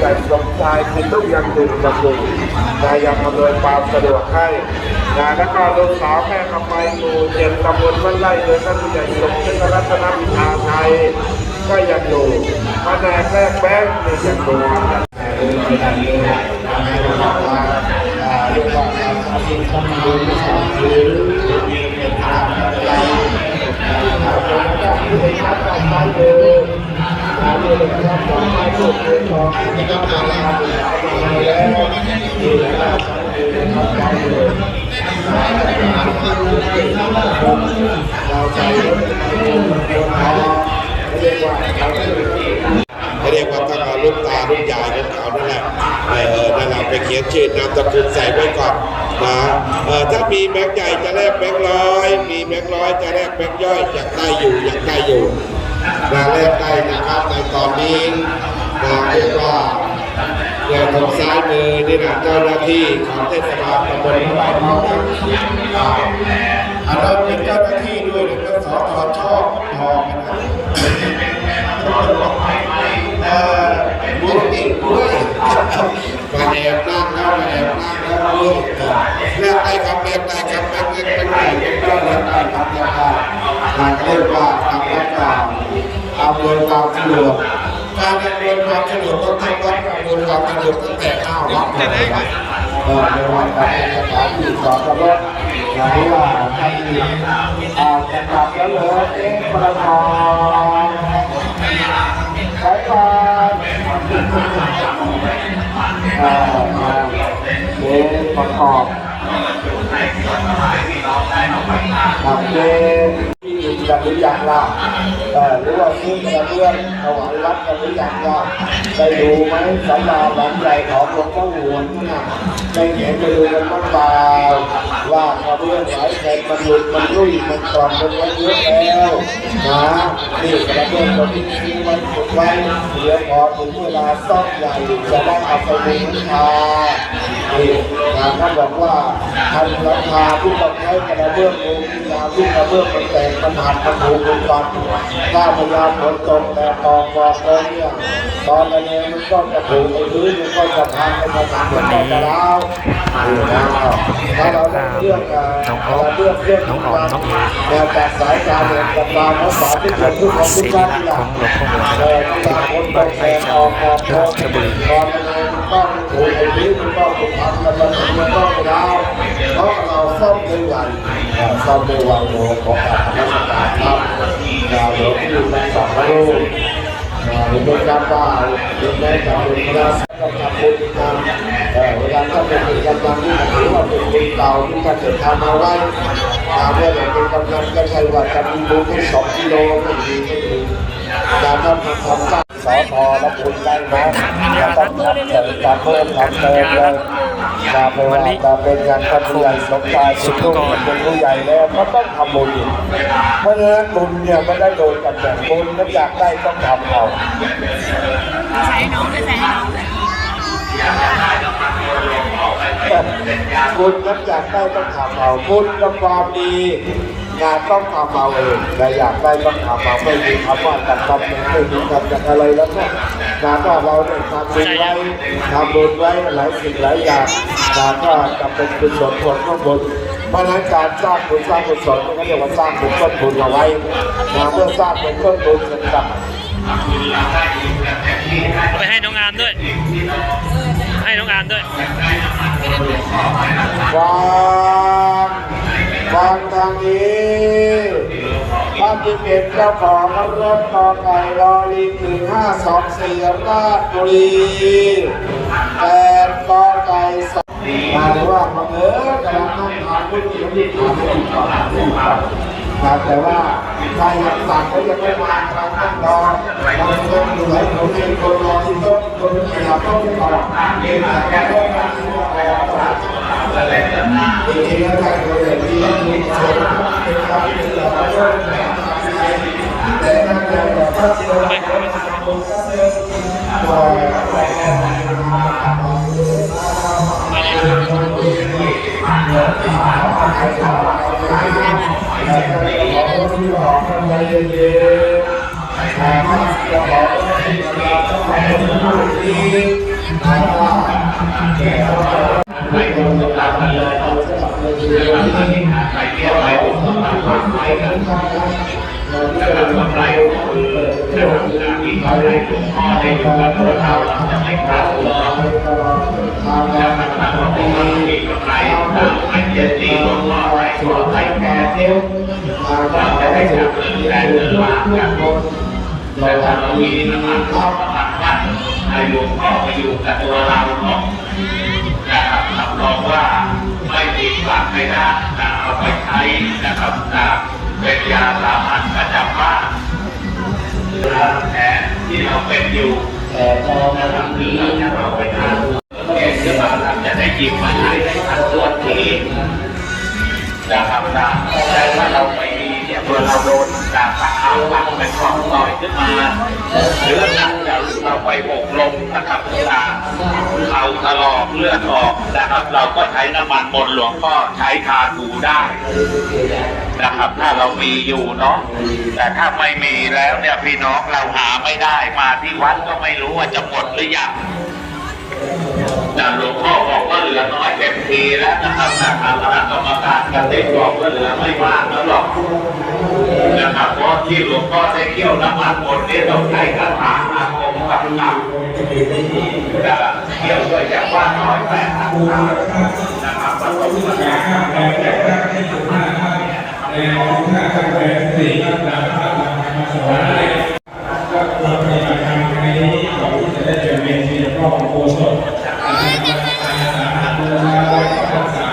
ใหญ่สมชายคุณลูกยังดื่มยังอยู่นะยังอำนวยความสะดวกให้นะแล้วก็ลูกสาวแม่กำไมหมู่เจ็ดตำบลบ้านไร่โดยท่านผู้ใหญ่สมชื่อรัตนพิธาไทยก็ยังอยู่แผนกแรกแบงค์นี่ยังอยู่เรีกว่าการทำบุญทำบุญสร้างหรือเป็นทางอะไรที่ชัดไปไปเลยการรียนรู้ของไม่ถูกเรื่องของที่ต้องกาแล้วที่เราทำไปเลยเราใจ เรียกว่าเรารียกว่าต้องเอาลูกตาลูกยายของเขานั่นแหละเออนั่นแหละไปเขียนชื่อนามสกุลใส่ไว้ก่อนนะเออถ้ามีแบงค์ใหญ่จะแลกแบงค์ร้อย มีแบงค์ร้อยจะแลกแบงค์ย่อยอยากได้อยู่อยากได้อยู่นะแลกได้นะครับในตอนนี้ นะเรียกว่าเนี่ยทางซ้ายมือนี่นะเจ้าหน้าที่ของเทศบาลตำบลบ้านเราครับอ่าอันนั้นเป็นเจ้าหน้าที่ด้วยหรือเป็สอทอชอบทองนะครับบุญติดด้วยมาแอบนั่งแล้วมาแอบนั่งแล้วด้วยเลือกได้ครับเลือกได้ครับเลือกเลือกเลือกได้เลือกได้เลือกได้ครับเลือกได้ทางเรียกว่าทางรัฐบาลอำนวยความสะดวก การอำนวยความสะดวกต้องทำวัดอำนวยความสะดวกตั้งแต่ข้าวรับเลยครับเออในวันการเป็นสถานที่สอนสำนักหรือว่าท่านที่อ่าจะกลับแล้วเหรอเอ๊ะประกอบสายตาอ่าเดนประกอบกับเดนที่อื่น กันหรือยังล่ะหรือว่าซื้อกระเบื้องถวายวัดกันหรือยังล่ะได้ดูไหมสำราหลังใหญ่ของหลวงพ่อหลวงน่ะได้เห็นไปดูกันบ้างเปล่าว่ากระเบื้องสายแผ่นมันหลุดมันรุ่ยมันกรอบมันไว้เยอะแล้วนะนี่กระเบื้องตัวที่ซื้อไว้ฝึกไว้เดี๋ยวพอถึงเวลาซ่อมใหญ่จะได้เอาไปบูชานี่นะท่านบอกว่าทันราคาที่ต้องใช้กระเบื้องโบูชาที่กระเบื้องมันแตกมันหักมันหูมันฟันถ้าพยาฝนตกแต่ตอกบอกเนี่ยตอนนี้มันก็จะถูกไอ้พื้นมันก็จะพังมันก็จะมันก็จะร้าวถ้าเราเลือกเอ่อเราเลือกเรื่องของการแนวจากสายการเดินกับตามภาษาที่เป็นผู้ของทุกท่านที่หลังเออต่างคนต่างแทนออกออกออกตอนนี้มันก็ถูกไอ้พื้นมันก็ถูกพังมันก็มันก็ร้าว เพราะเราซ่อมไม่ไหวเอ่อซ่อมไม่ไหวโมของการทำราชการครับดาวหลวงที่มันสองรูปหรือเป็นการบ่าหรือแม้แต่เป็นพระก็ทำบุญกันแต่เวลาถ้าเป็นกำลังที่ถือว่าเป็นบุญเก่าที่ท่านจะทำเอาไว้ตามเมื่อเป็นกำลังก็ใช่ว่าจะมีบุญแค่สองกิโลไม่ดีไม่ดีการทำทำทำสร้างสอทอและบุญได้นะจะต้องทำเสริมการเพิ่มทำเติมเลย จะเป็นว่าจะเป็นงานท่านผู้ใหญ่สมชายสุขลูกเป็นผู้ใหญ่แล้วก็ต้องทำบุญอีกเพราะฉะนั้นบุญเนี่ยไม่ได้โดนกันแบบบุญถ้าอยากได้ต้องทำเอาใส่น้องใส่น้องคุณนักอยากได้ต้องทำเอาคุณกับความดี งานต้องทำเอาเองแต่อยากได้ต้องทำเอาไม่มีคำว่าจัดทำไม่มีคำจัดอะไรแล้วก็งานก็เราเนี่ยทำบุญไว้ทำบุญไว้หลายสิ่งหลายอย่างงานก็จะเป็นกุศลผลข้างบนเพราะฉะนั้นการสร้างบุญสร้างกุศลก็เรียกว่าสร้างบุญต้นบุญเอาไว้งานเมื่อสร้างเป็นต้นบุญเสร็จสับเอาไปให้น้องอามด้วย ให้น้องอามด้วยวา งวางทางนี้ท่านที่เป็นเจ้าของรถต่อไก่รอลิงหนึ่งห้าสองสี่ราชบุรีแปดต่อไก่สองมาหรือว่าบังเอิญกำลังนั่งทานผู้หญิงที่ทานไม่ถูกต้องไม่ถูกต้องนะแต่ว่าถ้ายังสั่งก็ยังไม่มากำลังนั่งรอบางคนอยู่ไหนผมเป็นคนรอที่โต๊ะคนขยับโต๊ะที่ต่อเองแต่ก็ไม่ได้รอ จริงๆแล้วการเรียนที่มีเชิงเป็นการที่เราเริ่มแต่การเรียนแบบถ้าเราไม่ทำบุญก็เริ่มปล่อยที่หอมใจเย็นๆ เอาสมัครเลยคือวันนี้ใครเที่ยวไปผมต้องตามความไปกันนะครับกำไรก็คือนะครับมีกำไรทุกข้อในอยู่กับตัวเราเราจะไม่ขาดตัวนะครับถ้าเราไม่มีกำไรเราไม่เจ็บที่หลวงพ่อไรตัวไรแก่เที่ยวเราจะได้จากเงินแสนเงินล้านกันแต่ถ้าเรามีน้ำมันเข้ามาหักวัดให้หลวงพ่อไปอยู่กับตัวเราเนาะนะครับรับรองว่า ไม่ผิดหวังไม่ได้นะเอาไปใช้นะครับนะเป็นยาสามัญประจำบ้านแผลที่เราเป็นอยู่แต่พอมาทำนี้เราไปทานเก่งขึ้นมาเราจะได้หยิบมาใช้ได้ทันท่วงทีนะครับนะแต่ว่าเราไป มีเนี่ยเราโดนจากตะขาบหลังเป็นของต่อยขึ้นมาหรือหลังจากเราไปหกลมนะครับตาเขาถลอกเลือดออกนะครับ เราก็ใช้น้ำมันมนหลวงพ่อใช้ทาถูได้นะครับถ้าเรามีอยู่เนาะแต่ถ้าไม่มีแล้วเนี่ยพี่น้องเราหาไม่ได้มาที่วัดก็ไม่รู้ว่าจะหมดหรือยัง แต่หลวงพ่อบอกว่าเหลือน้อยเต็มทีแล้วนะครับแต่ทางคณะกรรมการกติกบอกว่าเหลือไม่มากแล้วหรอกนะครับเพราะที่หลวงพ่อได้เกี่ยวน้ำมันหมดนี่ต้องใช้คาถาอาคมกับกับจะเกี่ยวด้วยจากว่าน้อยแปดพันครั้งนะครับผสมกันเราปฏิบัติธรรมในนี้ก่อนที่จะได้เป็นเวทีรอบโคศกนะครับอาสาบูชารักษา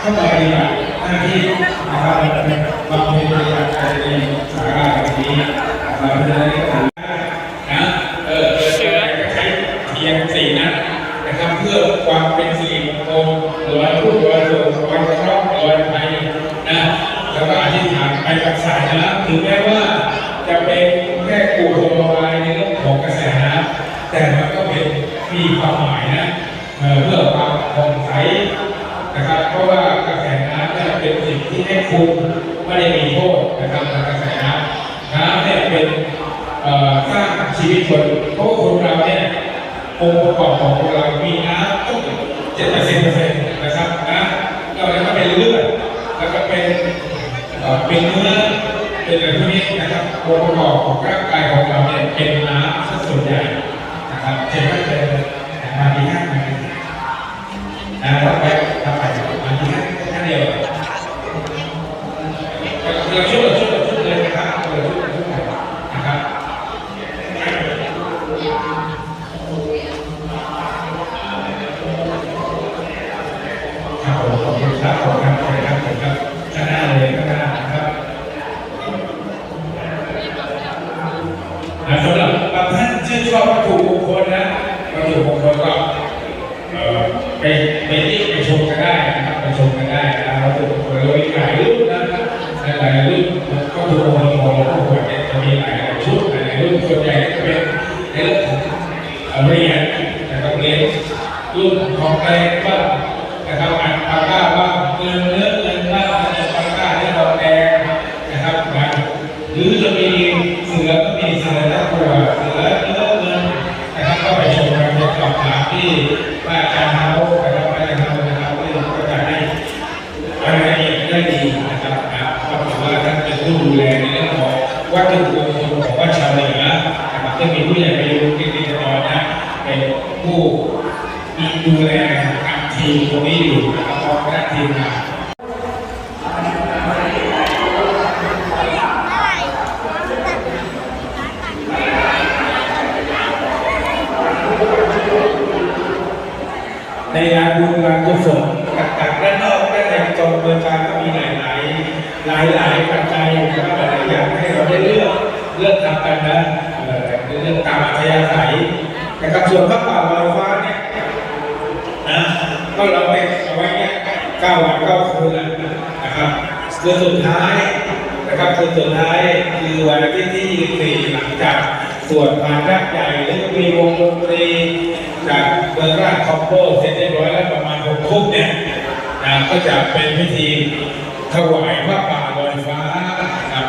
เข้าไปปฏิบัติหน้าที่นะครับบำเพ็ญปฏิบัติในสาราแบบนี้เราจะได้ทำนะเออเออใช้เทียนสี่นัดนะครับเพื่อความเป็นสิริมงคลลอยพูดลอยสุขลอยเคราะห์ลอยภัยนะแล้วก็อธิษฐานไป กับสายน้ำถึงแม้ว่าจะเป็นแค่กูโทรอะไรในเรื่องของกระแสน้ำแต่มันก็เป็นมีความหมายนะเพื่อความผ่องใสนะครับเพราะว่ากระแสน้ำเนี่ยเป็นสิ่งที่ให้คุณไม่ได้มีโทษนะครับกระแสน้ำน้ำเนี่ยเป็นสร้างชีวิตคนเพราะว่าคนเราเนี่ยองค์ประกอบของคนเรามีน้ำต้องเจ็ดเปอร์เซ็นต์นะครับนะเราแล้วก็เป็นเลือดแล้วก็เป็น เอ่อเป็นเนื้อเป็นอะไรพวกนี้นะครับองค์ประกอบของร่างกายของเราเนี่ยเป็นน้ำสัดส่วนใหญ่นะครับเช่นว่าเป็นมาดีห้ามาดีนะครับไปทำไปมาดีห้าแค่เดียวเราช่วยเราช่วยเราช่วยเลยนะครับเราช่วยเราช่วยนะครับครับผมขอบคุณครับขอบคุณครับขอบคุณครับขอบคุณครับข้างหน้าเลยข้างหน้านะครับ นะสำหรับบางท่านชื่นชอบวัตถุมงคลนะวัตถุมงคลก็เอ่อไปไปที่ไปชมกันได้นะครับไปชมกันได้นะวัตถุมงคลเรามีหลายรุ่นนะครับหลายรุ่นวัตถุมงคลของหลวงพ่อเนี่ยจะมีหลายชุดหลายรุ่นส่วนใหญ่ก็จะเป็นในเรื่องของเอ่อเหรียญนะครับเหรียญรุ่นของแรงบ้างนะครับอันปากกาบ้างเงินเนื้อเงินบ้างเงินปากกาเนี่ยดอกแดงนะครับนะ หรือจะมีเสือก็มีเสือและตัวเสือเนื้อเงินนะครับก็ไปชมกันในสอบถามที่ว่าอาจารย์เฮานะครับอาจารย์เฮานะครับที่ก็จะให้รายละเอียดได้ดีนะครับนะก็ถือว่าท่านเป็นผู้ดูแลในเรื่องของวัตถุมงคลของวัดชาวเหนือนะครับซึ่งมีผู้ใหญ่ไปดูที่ที่ตอนนะเป็นผู้มีดูแลกับ ทีมตรงนี้อยู่นะครับพร้อมคณะทีมงานในงานบุญงานกุศลต่างๆด้านนอกด้านในกองเมืองการก็มีหลายหลายหลายหลายปัจจัยนะครับหลายอย่างให้เราได้เลือกเลือกทำกันนะเอ่อเรื่องตามอัธยาศัยนะครับส่วนพระป่าลอยฟ้า ก้าวันก้าคืนนะครับคือสุดท้ายนะครับคือสุดท้ายคือวันที่ที่สี่หลังจากสวดพานรักใหญ่หรือมีวงดนตรีจากเบอร์ราคอมโบเสร็จเรียบร้อยแล้วประมาณหกทุ่มเนี่ยนะก็จะเป็นพิธีถวายพระป่าลอยฟ้านะครับ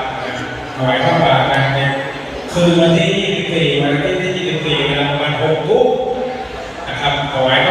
ถวายพระป่านะเนี่ยคืนวันที่ที่สี่วันที่ที่24เสี่ประมาณหกทุ่มนะครับถวายพระ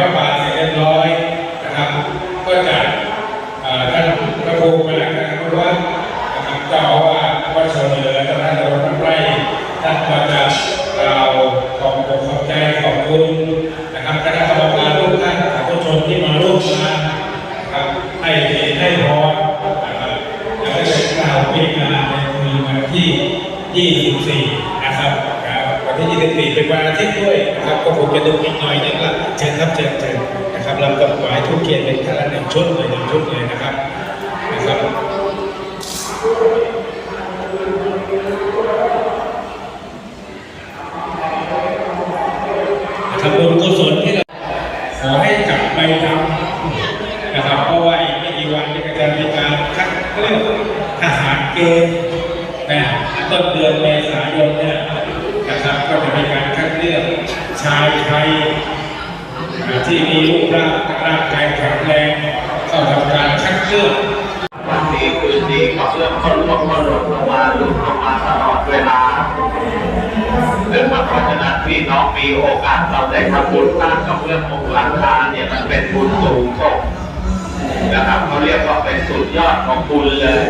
เป็นวันอาทิตย์ด้วยนะครับก็ผมจะดูอีกหน่อยนึงละเชิญครับเชิญเชิญนะครับลำกับหมายทุกเกียรติเป็นท่านละหนึ่งชุดเลยหนึ่งชุดเลยนะครับ ทำบุญกุศลที่เราขอให้กลับไปทำนะครับ เพราะว่าอีกไม่กี่วันนี้ก็จะมีการคัดเลือกทหารเกณฑ์นะต้นเดือนเมษายนเนี่ยนะครับ ก็จะมีการคัดเลือก ชายไทยที่มีรูปร่างร่างกายแข็งแรงเข้าทำการคัดเลือกวันนี้คืนดีกับเรื่องคนลงมาลงมาลงมาตลอดเวลาเนื่องจาเพราะฉะนั้นพี่น้องมีโอกาสเราได้ทำบุญสร้างกับเรื่ององค์หลังคาเนี่ยมันเป็นบุญสูงส่งนะครับเขาเรียกว่าเป็นสุดยอดของบุญเลย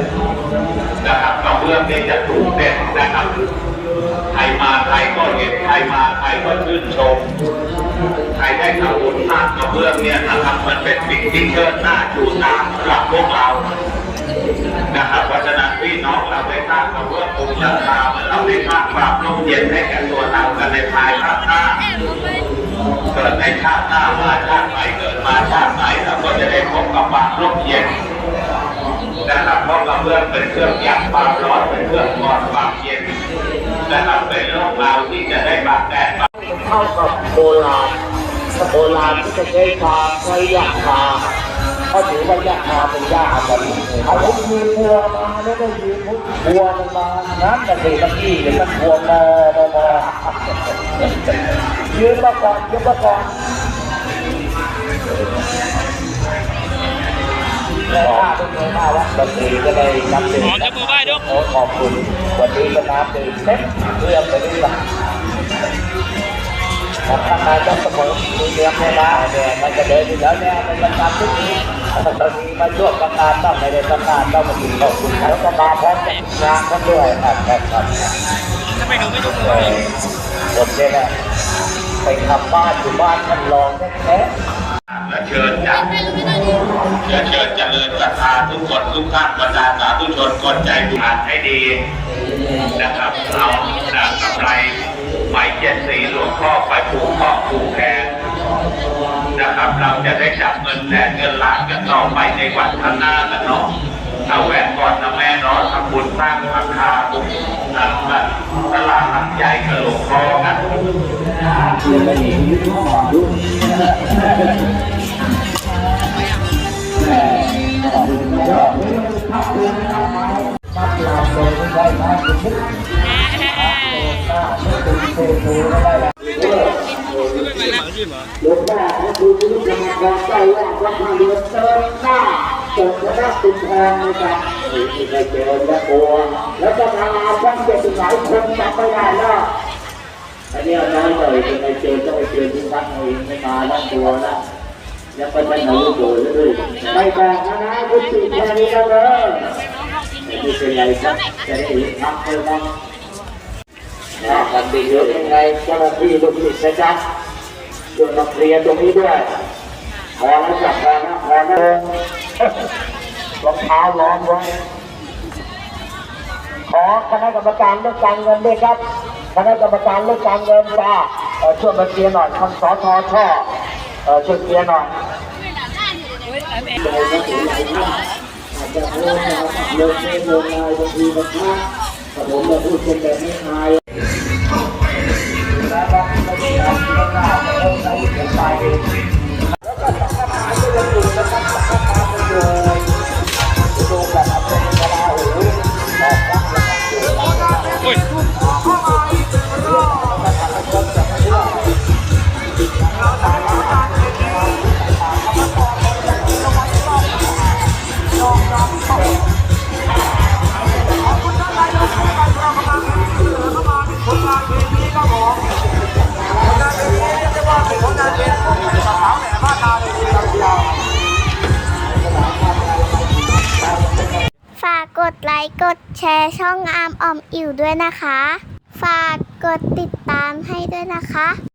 นะครับกับเรื่องนี้จะถูกเด็ดนะครับใครมาใครก็เห็น มาใครก็ชื่นชม ใครได้ทำบุญสร้างกับเรื่องเนี่ยนะครับมันเป็นสิ่งที่เชิดหน้าชูตาสำหรับพวกเรา นะครับเพราะฉะนั้นพี่น้องเราได้สร้างกับเรื่ององค์ราคาเหมือนเราได้สร้างความร่มเย็นให้แก่ตัวเรากันในภายภาคหน้าเกิดในชาติหน้าว่าชาติไหนเกิดมาชาติไหนเราก็จะได้พบกับความร่มเย็นนะครับเพราะกระเบื้องเป็นเครื่องยับความร้อนเป็นเครื่องกอดความเย็น และมันเป็นโรคเบาที่จะได้บาดแผลเข้ากับโบราณโบราณที่จะใช้ชาใช้ยาคาเขาถือว่ายาคาเป็นยาอาถรรพ์เอาผมยืนวัวมาแล้วก็ยืนวัวมันมาน้ำกระเตะตะกี้เดี๋ยวมันวัวมามามอยืนมาก่อนยืนมาก่อน ข้าเป็นไงบ้างวะดนตรีก็เลยนำดื่มขอยกมือไหว้ด้วยโอ้ขอบคุณวันนี้ก็น้ำดื่มเต็มเรื่องไปด้วยทำงานจะเสมอมีเลี้ยงไม่ได้เนี่ยมันจะเดินอยู่แล้วเนี่ยมันจะทำทุกทีตอนนี้มาช่วงประกาศต้องไม่ได้ประกาศต้องมาถึงขอบคุณแล้วก็มาพร้อมกับงานกันด้วยครับครับครับทำไมหนูไม่ยกมือเอไหว้อผมเนี่ยนะไปทำบ้านอยู่บ้านท่านรองแท้ และเชิญจากและเชิญเจริญศรัทธาทุกคนทุกท่านบรรดาสาธุชนคนใจบุญให้ดีนะครับเอานางกำไรไหมเจ็ดสีหลวงพ่อไปผูกข้อผูกแขนนะครับเราจะได้จับเงินแสนเงินล้านกันต่อไปในวันข้างหน้ากันเนาะเอาแหวนก่อนนะแม่เนาะทำบุญสร้างหลังคาบุญ ตลาดหลังใหญ่กับหลวงพ่อกันๆมาปราบโดยไม่ได้มาคุณพุทธหน้าไม่เป็นเซโซไม่ได้แล้วหลวงพ่อพระคุณผู้ชมกองเจ้าว่าวัดมาเรือนเติมหน้าจบพระสุนทรนะครั บนี่ที่ไม่เจอและกลัวแล้วก็ทางอาช่างเจ็ดสิบหลายคนจำไม่ได้แล้วอันนี้น้อยหน่อยที่ไม่เจอต้องไปเจอที่วัดเองไม่มาแล้วกลัวนะยังไปไปไหนโดดเลยไม่บอกนะนะคุณสี่แค่นี้แล้วเลยไม่เป็นไรครับจะได้เห็นทำเลยนะนะปฏิเยอะยังไงเจ้าหน้าที่ลูกศิษย์นะครับช่วยมาเคลียร์ตรงนี้ด้วยพอแล้วจับพอนะพอนะ รองเท้าร้อนไว้ ขอคณะกรรมการเลือกการเงินด้วยครับ คณะกรรมการเลือกการเงินจ้าเอ่อช่วยมาเคลียร์หน่อยคำสอทอช่อเอ่อช่วยเคลียร์หน่อยใจก็ถึงไหนนะอาจจะโทษนะครับเลิกเล่นลงนายบางทีนะครับแต่ผมมาพูดเป็นแบบไม่อายแล้วก็ไม่ได้ทำก็ได้แต่เราใช้เงินไปแล้วก็สังฆทานก็ยังอยู่นะครับสังฆทานก็อยู่ กดไลค์กดแชร์ช่องอาร์มออมอิ่วด้วยนะคะ ฝากกดติดตามให้ด้วยนะคะ